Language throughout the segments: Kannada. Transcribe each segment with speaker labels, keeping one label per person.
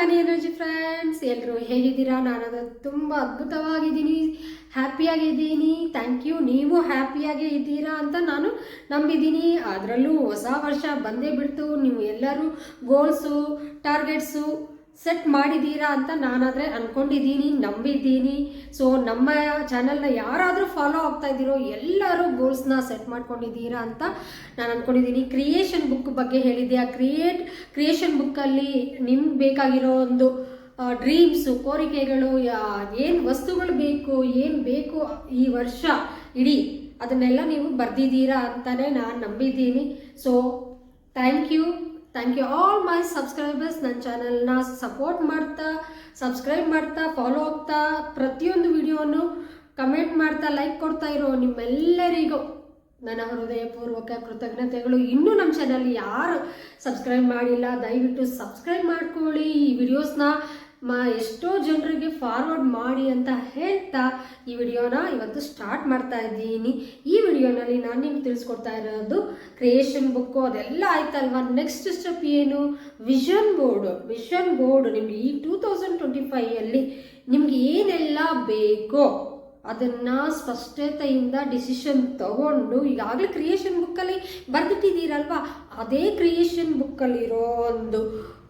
Speaker 1: ಮನಿ ಎನರ್ಜಿ ಫ್ರೆಂಡ್ಸ್ ಎಲ್ಲರೂ ಹೇಗಿದ್ದೀರಾ? ನಾನು ಅದು ತುಂಬ ಅದ್ಭುತವಾಗಿದ್ದೀನಿ. ಹ್ಯಾಪಿಯಾಗಿದ್ದೀನಿ ಥ್ಯಾಂಕ್ ಯು ನೀವು ಹ್ಯಾಪಿಯಾಗೇ ಇದ್ದೀರಾ ಅಂತ ನಾನು ನಂಬಿದ್ದೀನಿ. ಅದರಲ್ಲೂ ಹೊಸ ವರ್ಷ ಬಂದೇ ಬಿಡ್ತು. ನೀವು ಎಲ್ಲರೂ ಗೋಲ್ಸು ಟಾರ್ಗೆಟ್ಸು ಸೆಟ್ ಮಾಡಿದ್ದೀರಾ ಅಂತ ನಾನಾದರೆ ಅಂದ್ಕೊಂಡಿದ್ದೀನಿ ನಂಬಿದ್ದೀನಿ. ಸೊ ನಮ್ಮ ಚಾನಲ್ನ ಯಾರಾದರೂ ಫಾಲೋ ಆಗ್ತಾ ಇದ್ದೀರೋ, ಎಲ್ಲರೂ ಗೋಲ್ಸ್ನ ಸೆಟ್ ಮಾಡ್ಕೊಂಡಿದ್ದೀರಾ ಅಂತ ನಾನು ಅಂದ್ಕೊಂಡಿದ್ದೀನಿ ಕ್ರಿಯೇಷನ್ ಬುಕ್ ಬಗ್ಗೆ ಹೇಳಿದ್ದೆ. ಆ ಕ್ರಿಯೇಟ್ ಕ್ರಿಯೇಷನ್ ಬುಕ್ಕಲ್ಲಿ ನಿಮ್ಗೆ ಬೇಕಾಗಿರೋ ಒಂದು ಡ್ರೀಮ್ಸು ಕೋರಿಕೆಗಳು ಏನು ವಸ್ತುಗಳು ಬೇಕು, ಏನು ಬೇಕು ಈ ವರ್ಷ, ಇಡೀ ಅದನ್ನೆಲ್ಲ ನೀವು ಬರ್ದಿದ್ದೀರಾ ಅಂತಲೇ ನಾನು ನಂಬಿದ್ದೀನಿ. So thank you thank you all my subscribers ನನ್ನ ಚಾನಲ್ನ ಸಪೋರ್ಟ್ ಮಾಡ್ತಾ ಸಬ್ಸ್ಕ್ರೈಬ್ ಮಾಡ್ತಾ ಫಾಲೋ ಆಗ್ತಾ, ಪ್ರತಿಯೊಂದು ವಿಡಿಯೋನು ಕಮೆಂಟ್ ಮಾಡ್ತಾ ಲೈಕ್ ಕೊಡ್ತಾ ಇರೋ ನಿಮ್ಮೆಲ್ಲರಿಗೂ ನನ್ನ ಹೃದಯಪೂರ್ವಕ ಕೃತಜ್ಞತೆಗಳು. ಇನ್ನೂ ನಮ್ಮ ಚಾನಲ್ ಯಾರು ಸಬ್ಸ್ಕ್ರೈಬ್ ಮಾಡಿಲ್ಲ, ದಯವಿಟ್ಟು ಸಬ್ಸ್ಕ್ರೈಬ್ ಮಾಡ್ಕೊಳ್ಳಿ. ಈ ವಿಡಿಯೋಸ್ನ ಮ, ಎಷ್ಟೋ ಜನರಿಗೆ ಫಾರ್ವರ್ಡ್ ಮಾಡಿ ಅಂತ ಹೇಳ್ತಾ ಈ ವಿಡಿಯೋನ ಇವತ್ತು ಸ್ಟಾರ್ಟ್ ಮಾಡ್ತಾ ಇದ್ದೀನಿ. ಈ ವಿಡಿಯೋನಲ್ಲಿ ನಾನು ನಿಮ್ಗೆ ತಿಳಿಸ್ಕೊಡ್ತಾ ಇರೋದು ಕ್ರಿಯೇಷನ್ ಬುಕ್ಕು ಅದೆಲ್ಲ ಆಯ್ತಲ್ವಾ? ನೆಕ್ಸ್ಟ್ ಸ್ಟೆಪ್ ಏನು? ವಿಷನ್ ಬೋರ್ಡ್ ವಿಷನ್ ಬೋರ್ಡ್ ನಿಮ್ಗೆ ಈ ಟೂ ತೌಸಂಡ್ ಟ್ವೆಂಟಿ ಫೈಯಲ್ಲಿ ನಿಮ್ಗೆ ಏನೆಲ್ಲ ಬೇಕೋ ಅದನ್ನು ಸ್ಪಷ್ಟತೆಯಿಂದ ಡಿಸಿಷನ್ ತಗೊಂಡು ಈಗಾಗಲೇ ಕ್ರಿಯೇಷನ್ ಬುಕ್ಕಲ್ಲಿ ಬರೆದಿಟ್ಟಿದ್ದೀರಲ್ವಾ? ಅದೇ ಕ್ರಿಯೇಷನ್ ಬುಕ್ಕಲ್ಲಿರೋ ಒಂದು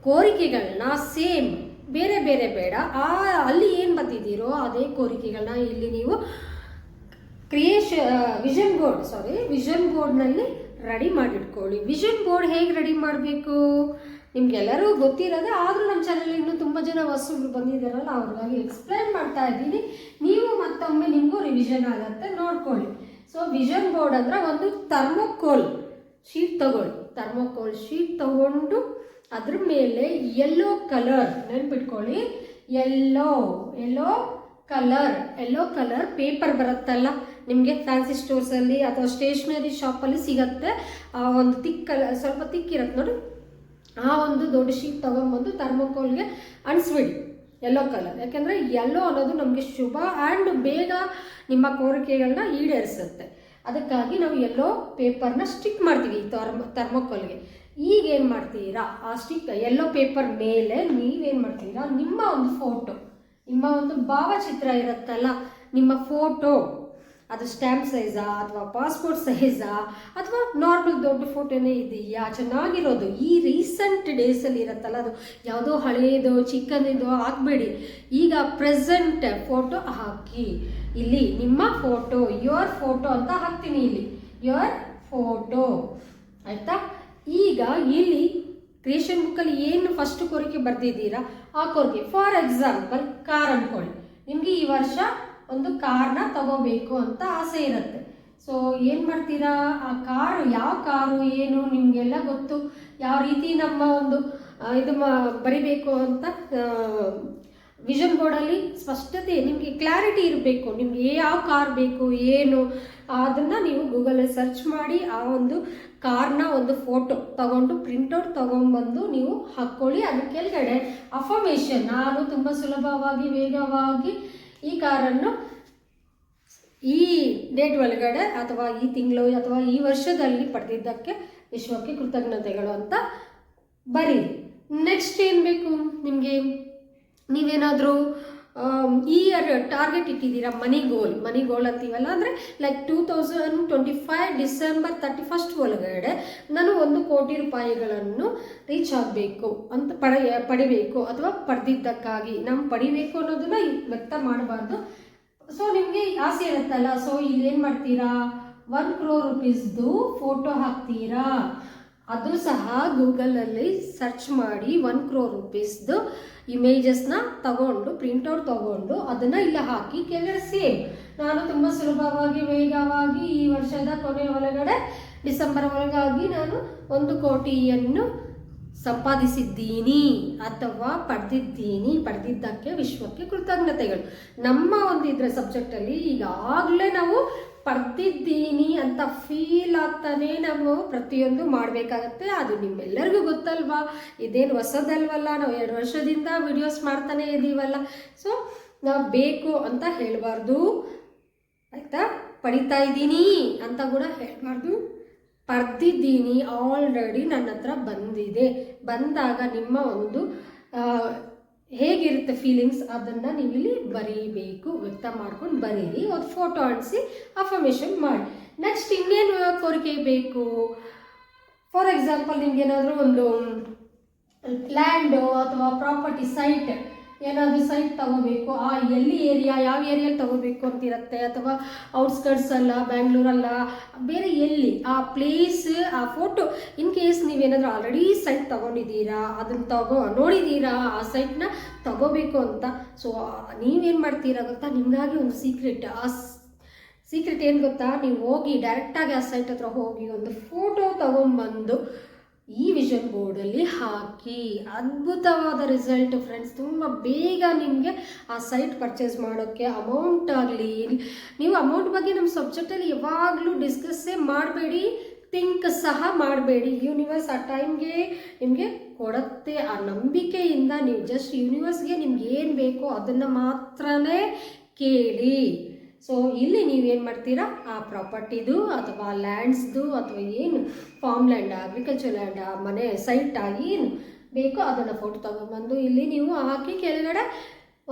Speaker 1: ಕೋರಿಕೆಗಳನ್ನ ಸೇಮ್ ಬೇರೆ ಬೇರೆ ಬೇಡ. ಆ, ಅಲ್ಲಿ ಏನು ಬಂದಿದ್ದೀರೋ ಅದೇ ಕೋರಿಕೆಗಳನ್ನ ಇಲ್ಲಿ ನೀವು ಕ್ರಿಯೇಷ ವಿಷನ್ ಬೋರ್ಡ್ ಸಾರಿ ವಿಷನ್ ಬೋರ್ಡ್ನಲ್ಲಿ ರೆಡಿ ಮಾಡಿಟ್ಕೊಳ್ಳಿ. ವಿಷನ್ ಬೋರ್ಡ್ ಹೇಗೆ ರೆಡಿ ಮಾಡಬೇಕು? ನಿಮಗೆಲ್ಲರೂ ಗೊತ್ತಿರೋದೆ, ಆದರೂ ನಮ್ಮ ಚಾನಲ್ ಇನ್ನೂ ತುಂಬ ಜನ ವಸ್ತುಗಳು ಬಂದಿದ್ದಾರಲ್ಲ ಅವ್ರಿಗಾಗಿ ಎಕ್ಸ್ಪ್ಲೈನ್ ಮಾಡ್ತಾ ಇದ್ದೀನಿ. ನೀವು ಮತ್ತೊಮ್ಮೆ ನಿಮಗೂ ರಿವಿಷನ್ ಆಗುತ್ತೆ ನೋಡ್ಕೊಳ್ಳಿ. ಸೊ ವಿಷನ್ ಬೋರ್ಡ್ ಅಂದರೆ ಒಂದು ಥರ್ಮೋಕೋಲ್ ಶೀಟ್ ತಗೊಳ್ಳಿ. ಥರ್ಮೋಕೋಲ್ ಶೀಟ್ ತಗೊಂಡು ಅದ್ರ ಮೇಲೆ ಯೆಲ್ಲೋ ಕಲರ್ ನೆನ್ಪಿಟ್ಕೊಳ್ಳಿ. Yellow yellow colour yellow colour paper ಬರುತ್ತಲ್ಲ, ನಿಮಗೆ ಫ್ಯಾನ್ಸಿ ಸ್ಟೋರ್ಸಲ್ಲಿ ಅಥವಾ ಸ್ಟೇಷ್ನರಿ ಶಾಪಲ್ಲಿ ಸಿಗತ್ತೆ. ಆ ಒಂದು ತಿಕ್ ಕಲರ್ ಸ್ವಲ್ಪ ತಿಕ್ಕಿರತ್ತೆ ನೋಡಿ. ಆ ಒಂದು ದೊಡ್ಡ ಶೀಟ್ ತೊಗೊಂಬಂದು ಥರ್ಮೋಕೋಲ್ಗೆ ಅಂಟಿಸ್ಬಿಡಿ. ಯೆಲ್ಲೋ ಕಲರ್ ಯಾಕೆಂದರೆ ಯೆಲ್ಲೋ ಅನ್ನೋದು ನಮಗೆ ಶುಭ ಆ್ಯಂಡ್ ಬೇಗ ನಿಮ್ಮ ಕೋರಿಕೆಗಳನ್ನ ಈಡೇರಿಸುತ್ತೆ. ಅದಕ್ಕಾಗಿ ನಾವು ಯೆಲ್ಲೋ ಪೇಪರ್ನ ಸ್ಟಿಕ್ ಮಾಡ್ತೀವಿ ಈ ಥರ್ಮ ಥರ್ಮೋಕೋಲ್ಗೆ ಈಗ ಏನು ಮಾಡ್ತೀರಾ? ಆ ಸ್ಟಿಕ್ ಎಲ್ಲೋ ಪೇಪರ್ ಮೇಲೆ ನೀವೇನು ಮಾಡ್ತೀರಾ? ನಿಮ್ಮ ಒಂದು ಫೋಟೋ ನಿಮ್ಮ ಒಂದು ಭಾವಚಿತ್ರ ಇರುತ್ತಲ್ಲ, ನಿಮ್ಮ ಫೋಟೋ ಅದು ಸ್ಟ್ಯಾಂಪ್ ಸೈಜಾ ಅಥವಾ ಪಾಸ್ಪೋರ್ಟ್ ಸೈಜಾ ಅಥವಾ ನಾರ್ಮಲ್ ದೊಡ್ಡ ಫೋಟೋನೇ ಇದೆಯಾ? ಚೆನ್ನಾಗಿರೋದು. ಈ ರೀಸೆಂಟ್ ಡೇಸಲ್ಲಿ ಇರುತ್ತಲ್ಲ, ಅದು ಯಾವುದೋ ಹಳೆಯದು ಚಿಕ್ಕದಿದು ಹಾಕಬೇಡಿ ಈಗ ಪ್ರೆಸೆಂಟ್ ಫೋಟೋ ಹಾಕಿ. ಇಲ್ಲಿ ನಿಮ್ಮ ಫೋಟೋ ಯುವರ್ ಫೋಟೋ ಅಂತ ಹಾಕ್ತೀನಿ ಇಲ್ಲಿ. ಯುವರ್ ಫೋಟೋ ಆಯಿತಾ? ಈಗ ಇಲ್ಲಿ ಕ್ರಿಯೇಷನ್ ಬುಕ್ಕಲ್ಲಿ ಏನು ಫಸ್ಟ್ ಕೋರಿಕೆ ಬರೆದಿದ್ದೀರಾ? ಆ ಕೋರಿಕೆ ಫಾರ್ ಎಕ್ಸಾಂಪಲ್ ಕಾರ್ ಅಂದ್ಕೊಳ್ಳಿ ನಿಮಗೆ ಈ ವರ್ಷ ಒಂದು ಕಾರ್ನ ತಗೋಬೇಕು ಅಂತ ಆಸೆ ಇರುತ್ತೆ. ಸೊ ಏನು ಮಾಡ್ತೀರಾ? ಆ ಕಾರು, ಯಾವ ಕಾರು, ಏನು, ನಿಮಗೆಲ್ಲ ಗೊತ್ತು. ಯಾವ ರೀತಿ ನಮ್ಮ ಒಂದು ಇದು ಬರಿಬೇಕು ಅಂತ ವಿಷನ್ ಬೋರ್ಡಲ್ಲಿ ಸ್ಪಷ್ಟತೆ, ನಿಮಗೆ ಕ್ಲಾರಿಟಿ ಇರಬೇಕು. ನಿಮಗೆ ಯಾವ ಕಾರ್ ಬೇಕು, ಏನು, ಅದನ್ನು ನೀವು ಗೂಗಲಲ್ಲಿ ಸರ್ಚ್ ಮಾಡಿ ಆ ಒಂದು ಕಾರ್ನ ಒಂದು ಫೋಟೋ ತಗೊಂಡು ಪ್ರಿಂಟೌಟ್ ತಗೊಂಡ್ಬಂದು ನೀವು ಹಾಕ್ಕೊಳ್ಳಿ. ಅದ್ರ ಕೆಳಗಡೆ ಅಫರ್ಮೇಷನ್ ನಾನು ತುಂಬ ಸುಲಭವಾಗಿ, ವೇಗವಾಗಿ ಈ ಕಾರನ್ನು ಈ ಡೇಟ್ ಒಳಗಡೆ ಅಥವಾ ಈ ತಿಂಗಳು ಅಥವಾ ಈ ವರ್ಷದಲ್ಲಿ ಪಡೆದಿದ್ದಕ್ಕೆ ವಿಶ್ವಕ್ಕೆ ಕೃತಜ್ಞತೆಗಳು ಅಂತ ಬರೀ ನೆಕ್ಸ್ಟ್ ಏನು ಬೇಕು ನಿಮಗೆ? ನೀವೇನಾದರೂ ಈ ಇಯರ್ ಟಾರ್ಗೆಟ್ ಇಟ್ಟಿದ್ದೀರಾ? ಮನಿ ಗೋಲ್ ಮನಿ ಗೋಲ್ ಅಂತೀವಲ್ಲ? ಅಂದರೆ like two thousand twenty five December thirty first ಒಳಗಡೆ ನಾನು ಒಂದು ಕೋಟಿ ರೂಪಾಯಿಗಳನ್ನು ರೀಚ್ ಆಗಬೇಕು ಅಂತ ಪಡೆಯ ಪಡಿಬೇಕು ಅಥವಾ ಪಡೆದಿದ್ದಕ್ಕಾಗಿ. ನಾವು ಪಡಿಬೇಕು ಅನ್ನೋದನ್ನ ವ್ಯಕ್ತ ಮಾಡಬಾರ್ದು. ಸೊ ನಿಮಗೆ ಆಸೆ ಇರುತ್ತಲ್ಲ ಸೊ ಇಲ್ಲಿ ಏನು ಮಾಡ್ತೀರಾ ಒನ್ ಕ್ರೋರ್ ರುಪೀಸ್ದು ಫೋಟೋ ಹಾಕ್ತೀರಾ? ಅದು ಸಹ ಗೂಗಲಲ್ಲಿ ಸರ್ಚ್ ಮಾಡಿ ಒನ್ ಕ್ರೋರ್ ರುಪೀಸ್ದು ಇಮೇಜಸ್ನ ತಗೊಂಡು ಪ್ರಿಂಟೌಟ್ ತಗೊಂಡು ಅದನ್ನು ಇಲ್ಲಿ ಹಾಕಿ ಕೆಳಗಡೆ ಸೇಮ್. ನಾನು ತುಂಬ ಸುಲಭವಾಗಿ, ವೇಗವಾಗಿ ಈ ವರ್ಷದ ಕೊನೆಯ ಒಳಗಡೆ ಡಿಸೆಂಬರ್ ಒಳಗಾಗಿ ನಾನು ಒಂದು ಕೋಟಿಯನ್ನು ಸಂಪಾದಿಸಿದ್ದೀನಿ ಅಥವಾ ಪಡೆದಿದ್ದೀನಿ, ಪಡೆದಿದ್ದಕ್ಕೆ ವಿಶ್ವಕ್ಕೆ ಕೃತಜ್ಞತೆಗಳು. ನಮ್ಮ ಒಂದು ಇದರ ಸಬ್ಜೆಕ್ಟಲ್ಲಿ ಈಗಾಗಲೇ ನಾವು ಪಡೆದಿದ್ದೀನಿ ಅಂತ ಫೀಲ್ ಆಗ್ತಾನೆ ನಾವು ಪ್ರತಿಯೊಂದು ಮಾಡಬೇಕಾಗತ್ತೆ. ಅದು ನಿಮ್ಮೆಲ್ಲರಿಗೂ ಗೊತ್ತಲ್ವಾ? ಇದೇನು ಹೊಸದಲ್ವಲ್ಲ? ನಾವು ಎರಡು ವರ್ಷದಿಂದ ವಿಡಿಯೋಸ್ ಮಾಡ್ತಾನೆ ಇದ್ದೀವಲ್ಲ ಸೊ ನಾವು ಬೇಕು ಅಂತ ಹೇಳಬಾರ್ದು. ಆಯಿತಾ? ಪಡಿತಾ ಇದ್ದೀನಿ ಅಂತ ಕೂಡ ಹೇಳಬಾರ್ದು. ಪಡೆದಿದ್ದೀನಿ ಆಲ್ರೆಡಿ ನನ್ನ ಹತ್ರ ಬಂದಿದೆ. ಬಂದಾಗ ನಿಮ್ಮ ಒಂದು ಹೇಗಿರುತ್ತೆ ಫೀಲಿಂಗ್ಸ್ ಅದನ್ನು ನೀವಿಲ್ಲಿ ಬರೀಬೇಕು. ವ್ಯಕ್ತ ಮಾಡ್ಕೊಂಡು ಬರೀರಿ. ಒಂದು ಫೋಟೋ ಅಂಟಿಸಿ ಅಫರ್ಮೇಷನ್ ಮಾಡಿ. ನೆಕ್ಸ್ಟ್ ಇನ್ನೇನು ಕೋರಿಕೆ ಬೇಕು? ಫಾರ್ ಎಕ್ಸಾಂಪಲ್ ನಿಮ್ಗೇನಾದರೂ ಒಂದು ಲ್ಯಾಂಡು ಅಥವಾ ಪ್ರಾಪರ್ಟಿ ಸೈಟ್ ಏನಾದರೂ ಸೈಟ್ ತಗೋಬೇಕು, ಆ ಎಲ್ಲಿ ಏರಿಯಾ ಯಾವ ಏರಿಯಲ್ಲಿ ತಗೋಬೇಕು ಅಂತಿರುತ್ತೆ? ಅಥವಾ ಔಟ್ಸ್ಕರ್ಟ್ಸ್ ಅಲ್ಲ ಬ್ಯಾಂಗ್ಳೂರಲ್ಲ ಬೇರೆ ಎಲ್ಲಿ? ಆ ಪ್ಲೇಸ್ ಆ ಫೋಟೋ ಇನ್ ಕೇಸ್ ನೀವೇನಾದರೂ ಆಲ್ರೆಡಿ ಸೈಟ್ ತಗೊಂಡಿದ್ದೀರಾ, ಅದನ್ನು ತಗೋ, ನೋಡಿದ್ದೀರಾ, ಆ ಸೈಟ್ನ ತಗೋಬೇಕು ಅಂತ. ಸೊ ನೀವೇನು ಮಾಡ್ತೀರಾ ಗೊತ್ತಾ? ನಿಮಗಾಗಿ ಒಂದು ಸೀಕ್ರೆಟ್ ಆ ಸೀಕ್ರೆಟ್ ಏನು ಗೊತ್ತಾ? ನೀವು ಹೋಗಿ ಡೈರೆಕ್ಟಾಗಿ ಆ ಸೈಟ್ ಹತ್ರ ಹೋಗಿ ಒಂದು ಫೋಟೋ ತಗೊಂಬಂದು ಈ ವಿಷನ್ ಬೋರ್ಡಲ್ಲಿ ಹಾಕಿ ಅದ್ಭುತವಾದ ರಿಸಲ್ಟ್ ಫ್ರೆಂಡ್ಸ್. ತುಂಬ ಬೇಗ ನಿಮಗೆ ಆ ಸೈಟ್ ಪರ್ಚೇಸ್ ಮಾಡೋಕ್ಕೆ ಅಮೌಂಟ್ ಆಗಲಿ. ನೀವು ಅಮೌಂಟ್ ಬಗ್ಗೆ ನಮ್ಮ ಸಬ್ಜೆಕ್ಟಲ್ಲಿ ಯಾವಾಗಲೂ ಡಿಸ್ಕಸ್ಸೇ ಮಾಡಬೇಡಿ, ಥಿಂಕ್ ಸಹ ಮಾಡಬೇಡಿ. ಯೂನಿವರ್ಸ್ ಆ ಟೈಮ್ಗೆ ನಿಮಗೆ ಕೊಡುತ್ತೆ. ಆ ನಂಬಿಕೆಯಿಂದ ನೀವು ಜಸ್ಟ್ ಯೂನಿವರ್ಸ್ಗೆ ನಿಮ್ಗೆ ಏನು ಬೇಕೋ ಅದನ್ನು ಮಾತ್ರನೇ ಕೇಳಿ. ಸೊ ಇಲ್ಲಿ ನೀವೇನು ಮಾಡ್ತೀರಾ? ಆ ಪ್ರಾಪರ್ಟಿದು ಅಥವಾ ಲ್ಯಾಂಡ್ಸ್ದು ಅಥವಾ ಏನು ಫಾರ್ಮ್ ಲ್ಯಾಂಡ್ ಅಗ್ರಿಕಲ್ಚರ್ ಲ್ಯಾಂಡ್ ಮನೆ ಸೈಟ್ ಏನು ಬೇಕೋ ಅದನ್ನು ಫೋಟೋ ತಗೊಂಡ್ಬಂದು ಇಲ್ಲಿ ನೀವು ಹಾಕಿ ಕೆಳಗಡೆ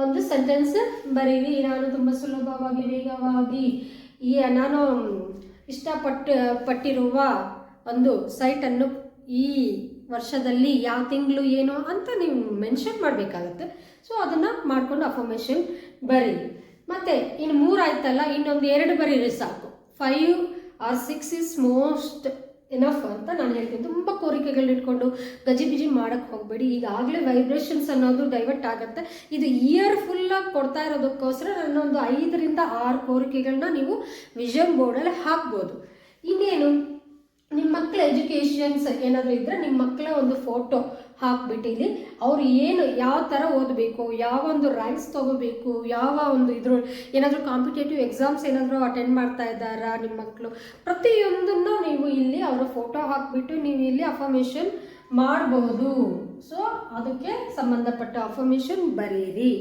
Speaker 1: ಒಂದು ಸೆಂಟೆನ್ಸ್ ಬರೀರಿ. ನಾನು ತುಂಬ ಸುಲಭವಾಗಿ, ವೇಗವಾಗಿ ಈ ನಾನು ಇಷ್ಟಪಟ್ಟು, ಪಟ್ಟಿರುವ ಒಂದು ಸೈಟನ್ನು ಈ ವರ್ಷದಲ್ಲಿ ಯಾವ ತಿಂಗಳು ಏನು ಅಂತ ನೀವು ಮೆನ್ಷನ್ ಮಾಡಬೇಕಾಗತ್ತೆ. ಸೊ ಅದನ್ನು ಮಾಡಿಕೊಂಡು ಅಫರ್ಮೇಷನ್ ಬರೀರಿ. ಮತ್ತು ಇನ್ನು ಮೂರು ಆಯ್ತಲ್ಲ, ಇನ್ನೊಂದು ಎರಡು ಬರೀರಿ ಸಾಕು. Five or six is most enough ಅಂತ ನಾನು ಹೇಳ್ತೀನಿ. ತುಂಬ ಕೋರಿಕೆಗಳನ್ನ ಇಟ್ಕೊಂಡು ಗಜಿಬಿಜಿ ಮಾಡೋಕ್ಕೆ ಹೋಗಬೇಡಿ. ಈಗಾಗಲೇ ವೈಬ್ರೇಷನ್ಸ್ ಅನ್ನೋದು ಡೈವರ್ಟ್ ಆಗುತ್ತೆ. ಇದು ಇಯರ್ ಫುಲ್ಲಾಗಿ ಕೊಡ್ತಾ ಇರೋದಕ್ಕೋಸ್ಕರ ನನ್ನೊಂದು ಐದರಿಂದ ಆರು ಕೋರಿಕೆಗಳನ್ನ ನೀವು ವಿಷನ್ ಬೋರ್ಡಲ್ಲಿ ಹಾಕ್ಬೋದು. ಇನ್ನೇನು? ನಿಮ್ಮ ಮಕ್ಕಳ ಎಜುಕೇಷನ್ಸ್ ಏನಾದರೂ ಇದ್ದರೆ ನಿಮ್ಮ ಮಕ್ಕಳ ಒಂದು ಫೋಟೋ ಹಾಕ್ಬಿಟ್ಟು ಇಲ್ಲಿ ಅವ್ರು ಏನು ಯಾವ ಥರ ಓದಬೇಕು, ಯಾವ ಒಂದು ರ್ಯಾಂಕ್ಸ್ ತೊಗೋಬೇಕು, ಯಾವ ಒಂದು ಇದ್ರ ಏನಾದರೂ ಕಾಂಪಿಟೇಟಿವ್ ಎಕ್ಸಾಮ್ಸ್ ಏನಾದರೂ ಅಟೆಂಡ್ ಮಾಡ್ತಾ ಇದ್ದಾರಾ ನಿಮ್ಮ ಮಕ್ಕಳು ಪ್ರತಿಯೊಂದನ್ನು ನೀವು ಇಲ್ಲಿ ಅವರ ಫೋಟೋ ಹಾಕಿಬಿಟ್ಟು ನೀವು ಇಲ್ಲಿ ಅಫರ್ಮೇಷನ್ ಮಾಡಬಹುದು ಸೊ ಅದಕ್ಕೆ ಸಂಬಂಧಪಟ್ಟ ಅಫರ್ಮೇಷನ್ ಬರೀರಿ.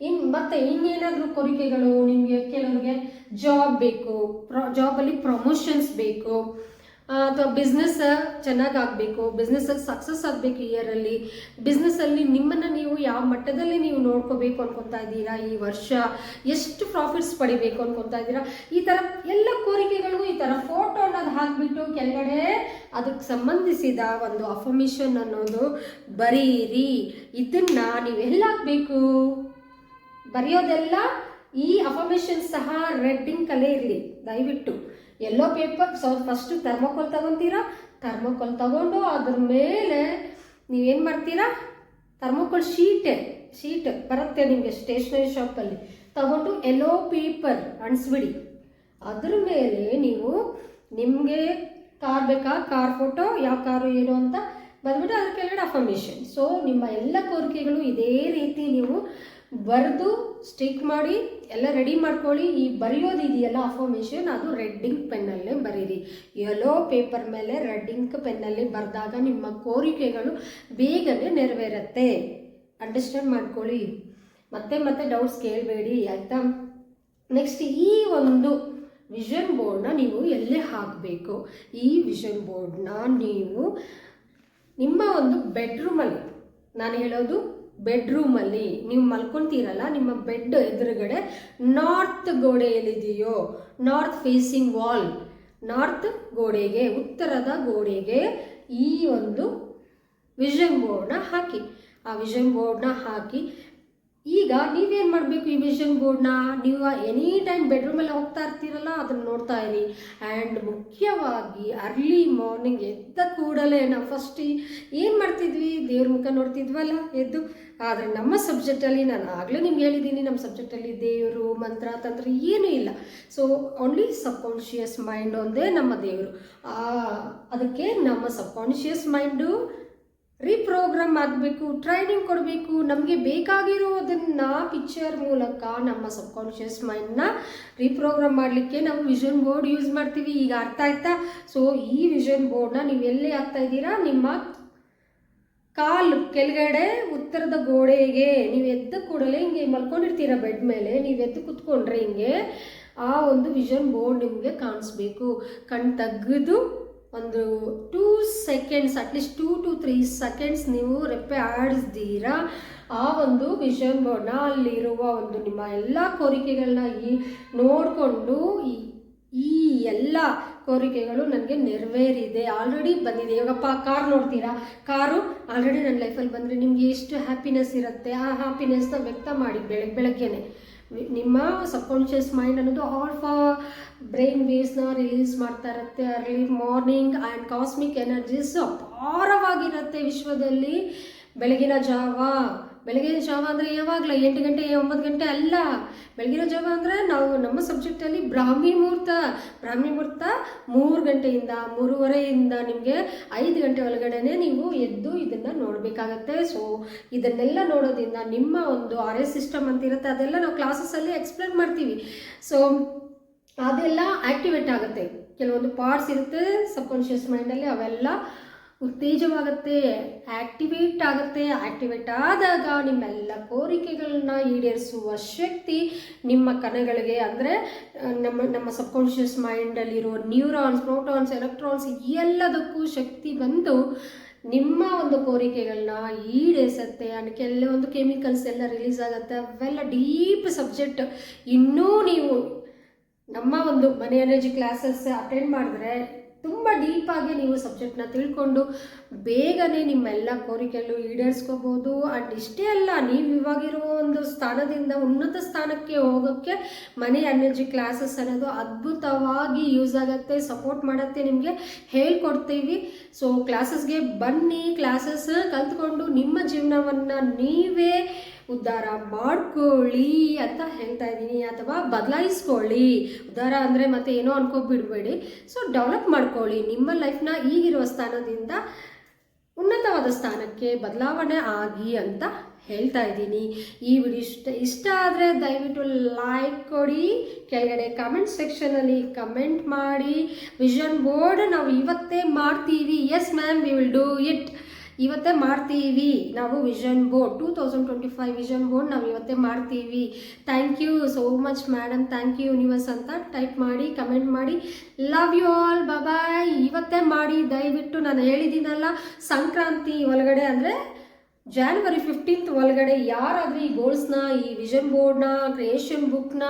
Speaker 1: ಇನ್ನು ಮತ್ತೆ ಇನ್ನೇನಾದರೂ ಕೋರಿಕೆಗಳು, ನಿಮಗೆ ಕೆಲವರಿಗೆ ಜಾಬ್ ಬೇಕು ಪ್ರ ಜಾಬಲ್ಲಿ ಪ್ರಮೋಷನ್ಸ್ ಬೇಕು. ಅಥವಾ ಬಿಸ್ನೆಸ್ ಚೆನ್ನಾಗಿ ಆಗಬೇಕು ಬಿಸ್ನೆಸ್ಸಲ್ಲಿ ಸಕ್ಸಸ್ ಆಗಬೇಕು ಇಯರಲ್ಲಿ ಬಿಸ್ನೆಸ್ಸಲ್ಲಿ ನಿಮ್ಮನ್ನು ನೀವು ಯಾವ ಮಟ್ಟದಲ್ಲಿ ನೀವು ನೋಡ್ಕೋಬೇಕು ಅನ್ಕೊತಾ ಇದ್ದೀರಾ ಈ ವರ್ಷ? ಎಷ್ಟು ಪ್ರಾಫಿಟ್ಸ್ ಪಡಿಬೇಕು ಅನ್ಕೊತಾ ಇದ್ದೀರಾ? ಈ ಥರ ಎಲ್ಲ ಕೋರಿಕೆಗಳಿಗೂ ಈ ಥರ ಫೋಟೋ ಅನ್ನೋದು ಹಾಕಿಬಿಟ್ಟು ಕೆಳಗಡೆ ಅದಕ್ಕೆ ಸಂಬಂಧಿಸಿದ ಒಂದು ಅಫರ್ಮೇಷನ್ ಅನ್ನೋದು ಬರೀರಿ. ಇದನ್ನು ನೀವೆಲ್ಲ ಹಾಕಬೇಕು ಬರೆಯೋದೆಲ್ಲ ಈ ಅಫರ್ಮೇಷನ್ ಸಹ ರೆಡ್ಡಿಂಗ್ ಕಲೆ ಇರಲಿ. ದಯವಿಟ್ಟು. Yellow paper so first thermocol ತಗೊತೀರಾ? Thermocol ತಗೊಂಡು ಅದ್ರ ಮೇಲೆ ನೀವೇನು ಮಾಡ್ತೀರಾ? ಥರ್ಮೋಕೋಲ್ ಶೀಟೆ ಶೀಟ್ ಬರುತ್ತೆ ನಿಮಗೆ ಸ್ಟೇಷ್ನರಿ ಶಾಪಲ್ಲಿ ತಗೊಂಡು ಎಲ್ಲೋ ಪೇಪರ್ ಅಂಟಿಸ್ಬಿಡಿ. ಅದ್ರ ಮೇಲೆ ನೀವು ನಿಮಗೆ ಕಾರ್ ಬೇಕಾ? ಕಾರ್ ಫೋಟೋ ಯಾವ ಕಾರು ಏನು ಅಂತ ಬಂದ್ಬಿಟ್ಟು ಅದಕ್ಕೆ ಕೆಳಗಡೆ ಅಫರ್ಮೇಷನ್ ಸೊ ನಿಮ್ಮ ಎಲ್ಲ ಕೋರಿಕೆಗಳು ಇದೇ ರೀತಿ ನೀವು ಬರೆದು ಸ್ಟಿಕ್ ಮಾಡಿ, ಎಲ್ಲ ರೆಡಿ ಮಾಡ್ಕೊಳ್ಳಿ. ಈ ಬರೆಯೋದು ಇದೆಯಲ್ಲ ಅಫರ್ಮೇಷನ್ ಅದು ರೆಡ್ ಇಂಕ್ ಪೆನ್ನಲ್ಲೇ ಬರೀರಿ. ಎಲ್ಲೋ ಪೇಪರ್ ಮೇಲೆ ರೆಡ್ ಇಂಕ್ ಪೆನ್ನಲ್ಲಿ ಬರೆದಾಗ ನಿಮ್ಮ ಕೋರಿಕೆಗಳು ಬೇಗನೆ ನೆರವೇರುತ್ತೆ. ಅಂಡರ್ಸ್ಟ್ಯಾಂಡ್ ಮಾಡ್ಕೊಳ್ಳಿ. ಮತ್ತೆ ಮತ್ತೆ ಡೌಟ್ಸ್ ಕೇಳಬೇಡಿ, ಆಯಿತಾ? ನೆಕ್ಸ್ಟ್ ಈ ಒಂದು ವಿಷನ್ ಬೋರ್ಡ್ನ ನೀವು ಎಲ್ಲೇ ಹಾಕಬೇಕು? ಈ ವಿಷನ್ ಬೋರ್ಡ್ನ ನೀವು ನಿಮ್ಮ ಒಂದು ಬೆಡ್ರೂಮಲ್ಲಿ ನಾನು ಹೇಳೋದು ಬೆಡ್ರೂಮಲ್ಲಿ ನೀವು ಮಲ್ಕೊತೀರಲ್ಲ, ನಿಮ್ಮ ಬೆಡ್ ಎದುರುಗಡೆ ನಾರ್ತ್ ಗೋಡೆಯಲ್ಲಿದೆಯೋ ನಾರ್ತ್ ಫೇಸಿಂಗ್ ವಾಲ್ ನಾರ್ತ್ ಗೋಡೆಗೆ, ಉತ್ತರದ ಗೋಡೆಗೆ ಈ ಒಂದು ವಿಷನ್ ಬೋರ್ಡ್ನ ಹಾಕಿ. ಆ ವಿಷನ್ ಬೋರ್ಡ್ನ ಹಾಕಿ ಈಗ ನೀವೇನು ಮಾಡಬೇಕು ಈ ವಿಷನ್ ಬೋರ್ಡ್ನ ನೀವು ಎನಿ ಟೈಮ್ ಬೆಡ್ರೂಮಲ್ಲಿ ಹೋಗ್ತಾ ಇರ್ತೀರಲ್ಲ, ಅದನ್ನು ನೋಡ್ತಾ ಇರಿ. ಆ್ಯಂಡ್ ಮುಖ್ಯವಾಗಿ ಅರ್ಲಿ ಮಾರ್ನಿಂಗ್ ಎದ್ದ ಕೂಡಲೇ ನಾವು ಫಸ್ಟ್ ಏನು ಮಾಡ್ತಿದ್ವಿ? ದೇವ್ರ ಮುಖ ನೋಡ್ತಿದ್ವಲ್ಲ, ಎದ್ದು. ಆದರೆ ನಮ್ಮ ಸಬ್ಜೆಕ್ಟಲ್ಲಿ ನಾನು ಆಗಲೇ ನಿಮ್ಗೆ ಹೇಳಿದ್ದೀನಿ ನಮ್ಮ ಸಬ್ಜೆಕ್ಟಲ್ಲಿ ದೇವರು, ಮಂತ್ರ, ತಂತ್ರ ಏನೂ ಇಲ್ಲ. ಸೊ ಓನ್ಲಿ ಸಬ್ಕಾನ್ಷಿಯಸ್ ಮೈಂಡ್ ಒಂದೇ ನಮ್ಮ ದೇವರು. ಅದಕ್ಕೆ ನಮ್ಮ ಸಬ್ಕಾನ್ಷಿಯಸ್ ಮೈಂಡು ರೀಪ್ರೋಗ್ರಾಮ್ ಆಗಬೇಕು ಟ್ರೈನಿಂಗ್ ಕೊಡಬೇಕು, ನಮಗೆ ಬೇಕಾಗಿರೋದನ್ನು ಪಿಕ್ಚರ್ ಮೂಲಕ ನಮ್ಮ ಸಬ್ ಕಾನ್ಷಿಯಸ್ ಮೈಂಡ್ನ ರೀಪ್ರೋಗ್ರಾಮ್ ಮಾಡಲಿಕ್ಕೆ ನಾವು ವಿಷನ್ ಬೋರ್ಡ್ ಯೂಸ್ ಮಾಡ್ತೀವಿ. ಈಗ ಅರ್ಥ ಆಯ್ತಾ? ಸೊ ಈ ವಿಷನ್ ಬೋರ್ಡ್ನ ನೀವು ಎಲ್ಲಿ ಹಾಕ್ತಾ ಇದ್ದೀರಾ? ನಿಮ್ಮ ಕಾಲು ಕೆಳಗಡೆ, ಉತ್ತರದ ಗೋಡೆಗೆ. ನೀವು ಎದ್ದ ಕೂಡಲೇ ಹಿಂಗೆ ಮಲ್ಕೊಂಡಿರ್ತೀರ ಬೆಡ್ ಮೇಲೆ? ನೀವು ಎದ್ದು ಕುತ್ಕೊಂಡ್ರೆ ಹಿಂಗೆ ಆ ಒಂದು ವಿಷನ್ ಬೋರ್ಡ್ ನಿಮಗೆ ಕಾಣಿಸ್ಬೇಕು. ಕಣ್ ತೆಗೆದು ಒಂದು two seconds at least two to three seconds ನೀವು ರೆಪ್ಪೆ ಆಡಿಸ್ದೀರಾ ಆ ಒಂದು ವಿಷನ್ ಬೋರ್ಡ್ನ ಅಲ್ಲಿರುವ ಒಂದು ನಿಮ್ಮ ಎಲ್ಲ ಕೋರಿಕೆಗಳನ್ನ ಈ ನೋಡಿಕೊಂಡು ಈ ಈ ಎಲ್ಲ ಕೋರಿಕೆಗಳು ನನಗೆ ನೆರವೇರಿದೆ. ಆಲ್ರೆಡಿ ಬಂದಿದೆ. ಇವಾಗಪ್ಪ ಕಾರ್ ನೋಡ್ತೀರಾ? ಕಾರು ಆಲ್ರೆಡಿ ನನ್ನ ಲೈಫಲ್ಲಿ ಬಂದರೆ ನಿಮಗೆ ಎಷ್ಟು ಹ್ಯಾಪಿನೆಸ್ ಇರುತ್ತೆ? ಆ ಹ್ಯಾಪಿನೆಸ್ನ ವ್ಯಕ್ತ ಮಾಡಿ ಬೆಳಗ್ಗೆ ಬೆಳಗ್ಗೆನೆ. ನಿಮ್ಮ ಸಬ್ಕಾನ್ಷಿಯಸ್ ಮೈಂಡ್ ಅನ್ನೋದು ಆಲ್ ಬ್ರೈನ್ ವೇವ್ಸ್ನ ರಿಲೀಸ್ ಮಾಡ್ತಾ ಇರುತ್ತೆ. Early morning and cosmic energies ಅಪಾರವಾಗಿರುತ್ತೆ ವಿಶ್ವದಲ್ಲಿ. ಬೆಳಗಿನ ಜಾವ. ಬೆಳಗಿನ ಜಾವ ಅಂದರೆ ಯಾವಾಗಲೂ ಎಂಟು ಗಂಟೆ, ಒಂಬತ್ತು ಗಂಟೆ ಅಲ್ಲ. ಬೆಳಗಿನ ಜಾವ ಅಂದರೆ ನಾವು ನಮ್ಮ ಸಬ್ಜೆಕ್ಟಲ್ಲಿ ಬ್ರಾಹ್ಮಿ ಮುಹೂರ್ತ. ಬ್ರಾಹ್ಮಿ ಮುಹೂರ್ತ ಮೂರು ಗಂಟೆಯಿಂದ, ಮೂರುವರೆಯಿಂದ, ನಿಮಗೆ ಐದು ಗಂಟೆ ಒಳಗಡೆನೆ ನೀವು ಎದ್ದು ಇದನ್ನು ನೋಡಬೇಕಾಗತ್ತೆ. ಸೊ ಇದನ್ನೆಲ್ಲ ನೋಡೋದ್ರಿಂದ ನಿಮ್ಮ ಒಂದು ಆರ್ ಎಸ್ ಸಿಸ್ಟಮ್ ಅಂತ ಇರುತ್ತೆ, ಅದೆಲ್ಲ ನಾವು ಕ್ಲಾಸಸ್ಸಲ್ಲಿ ಎಕ್ಸ್ಪ್ಲೇನ್ ಮಾಡ್ತೀವಿ. ಸೊ ಅದೆಲ್ಲ ಆ್ಯಕ್ಟಿವೇಟ್ ಆಗುತ್ತೆ. ಕೆಲವೊಂದು ಪಾರ್ಟ್ಸ್ ಇರುತ್ತೆ ಸಬ್ಕಾನ್ಷಿಯಸ್ ಮೈಂಡಲ್ಲಿ ಅವೆಲ್ಲ ಉತ್ತೇಜವಾಗುತ್ತೆ ಆ್ಯಕ್ಟಿವೇಟ್ ಆಗುತ್ತೆ ಆಕ್ಟಿವೇಟ್ ಆದಾಗ ನಿಮ್ಮೆಲ್ಲ ಕೋರಿಕೆಗಳನ್ನ ಈಡೇರಿಸುವ ಶಕ್ತಿ ನಿಮ್ಮ ಕಣಗಳಿಗೆ. ಅಂದರೆ ನಮ್ಮ ನಮ್ಮ ಸಬ್ಕಾನ್ಷಿಯಸ್ ಮೈಂಡಲ್ಲಿರೋ ನ್ಯೂರಾನ್ಸ್, ಪ್ರೋಟಾನ್ಸ್, ಎಲೆಕ್ಟ್ರಾನ್ಸ್ ಎಲ್ಲದಕ್ಕೂ ಶಕ್ತಿ ಬಂದು ನಿಮ್ಮ ಒಂದು ಕೋರಿಕೆಗಳನ್ನ ಈಡೇರಿಸುತ್ತೆ. ಆ್ಯಂಡ್ ಒಂದು ಕೆಮಿಕಲ್ಸ್ ಎಲ್ಲ ರಿಲೀಸ್ ಆಗುತ್ತೆ. ಅವೆಲ್ಲ ಡೀಪ್ ಸಬ್ಜೆಕ್ಟ್. ಇನ್ನೂ ನೀವು ನಮ್ಮ ಒಂದು ಮನೆ ಎನರ್ಜಿ ಕ್ಲಾಸಸ್ ಅಟೆಂಡ್ ಮಾಡಿದ್ರೆ ತುಂಬ ಡೀಪಾಗಿ ನೀವು ಸಬ್ಜೆಕ್ಟ್ನ ತಿಳ್ಕೊಂಡು ಬೇಗನೆ ನಿಮ್ಮೆಲ್ಲ ಕೋರಿಕೆಗಳು ಈಡೇರಿಸ್ಕೋಬೋದು. ಆ್ಯಂಡ್ ಇಷ್ಟೇ ಅಲ್ಲ, ನೀವು ಇವಾಗಿರೋ ಒಂದು ಸ್ಥಾನದಿಂದ ಉನ್ನತ ಸ್ಥಾನಕ್ಕೆ ಹೋಗೋಕ್ಕೆ ಮನಿ ಎನರ್ಜಿ ಕ್ಲಾಸಸ್ ಅನ್ನೋದು ಅದ್ಭುತವಾಗಿ ಯೂಸ್ ಆಗುತ್ತೆ ಸಪೋರ್ಟ್ ಮಾಡುತ್ತೆ ನಿಮಗೆ. ಹೇಳ್ಕೊಡ್ತೀವಿ. ಸೊ ಕ್ಲಾಸಸ್ಗೆ ಬನ್ನಿ ಕ್ಲಾಸಸ್ ಕಲ್ತ್ಕೊಂಡು ನಿಮ್ಮ ಜೀವನವನ್ನು ನೀವೇ ಉದ್ಧಾರ ಮಾಡ್ಕೊಳ್ಳಿ ಅಂತ ಹೇಳ್ತಾ ಇದ್ದೀನಿ, ಅಥವಾ ಬದಲಾಯಿಸ್ಕೊಳ್ಳಿ. ಉದ್ಧಾರ ಅಂದರೆ ಮತ್ತೆ ಏನೋ ಅನ್ಕೋಬಿಡ್ಬೇಡಿ ಸೊ ಡೆವಲಪ್ ಮಾಡ್ಕೊಳ್ಳಿ. ನಿಮ್ಮ ಲೈಫ್ನ ಈಗಿರುವ ಸ್ಥಾನದಿಂದ ಉನ್ನತವಾದ ಸ್ಥಾನಕ್ಕೆ ಬದಲಾವಣೆ ಆಗಿ ಅಂತ ಹೇಳ್ತಾ ಇದ್ದೀನಿ. ಈ ವಿಡಿಯೋ ಇಷ್ಟ ಇಷ್ಟ ಆದರೆ ದಯವಿಟ್ಟು ಲೈಕ್ ಕೊಡಿ. ಕೆಳಗಡೆ ಕಮೆಂಟ್ ಸೆಕ್ಷನಲ್ಲಿ ಕಮೆಂಟ್ ಮಾಡಿ. ವಿಷನ್ ಬೋರ್ಡ್ ನಾವು ಇವತ್ತೇ ಮಾಡ್ತೀವಿ. Yes ma'am we will do it ಇವತ್ತೇ ಮಾಡ್ತೀವಿ. ನಾವು vision board two thousand twenty five vision board ನಾವು ಇವತ್ತೇ ಮಾಡ್ತೀವಿ. Thank you so much madam thank you universe ಅಂತ ಟೈಪ್ ಮಾಡಿ ಕಮೆಂಟ್ ಮಾಡಿ. ಲವ್ ಯು ಆಲ್ ಬಾಯ್ ಇವತ್ತೇ ಮಾಡಿ. ದಯವಿಟ್ಟು ನಾನು ಹೇಳಿದ್ದೀನಲ್ಲ, ಸಂಕ್ರಾಂತಿ ಒಳಗಡೆ ಅಂದರೆ ಜಾನ್ವರಿ ಫಿಫ್ಟೀನ್ತ್ ಒಳಗಡೆ ಯಾರಾದರೂ ಈ ಗೋಲ್ಸ್ನ ಈ ವಿಷನ್ ಬೋರ್ಡ್ನ ಕ್ರಿಯೇಷನ್ ಬುಕ್ನ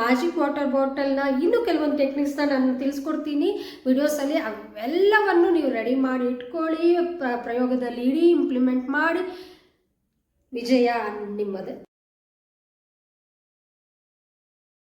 Speaker 1: ಮ್ಯಾಜಿಕ್ ವಾಟರ್ ಬಾಟಲ್ನ ಇನ್ನೂ ಕೆಲವೊಂದು ಟೆಕ್ನಿಕ್ಸ್ನ ನಾನು ತಿಳಿಸ್ಕೊಡ್ತೀನಿ. ವಿಡಿಯೋಸಲ್ಲಿ ಅವೆಲ್ಲವನ್ನು ನೀವು ರೆಡಿ ಮಾಡಿ ಇಟ್ಕೊಳ್ಳಿ ಪ್ರ ಪ್ರಯೋಗದಲ್ಲಿ ಇಡೀ ಇಂಪ್ಲಿಮೆಂಟ್ ಮಾಡಿ. ವಿಜಯ ನಿಮ್ಮದೇ.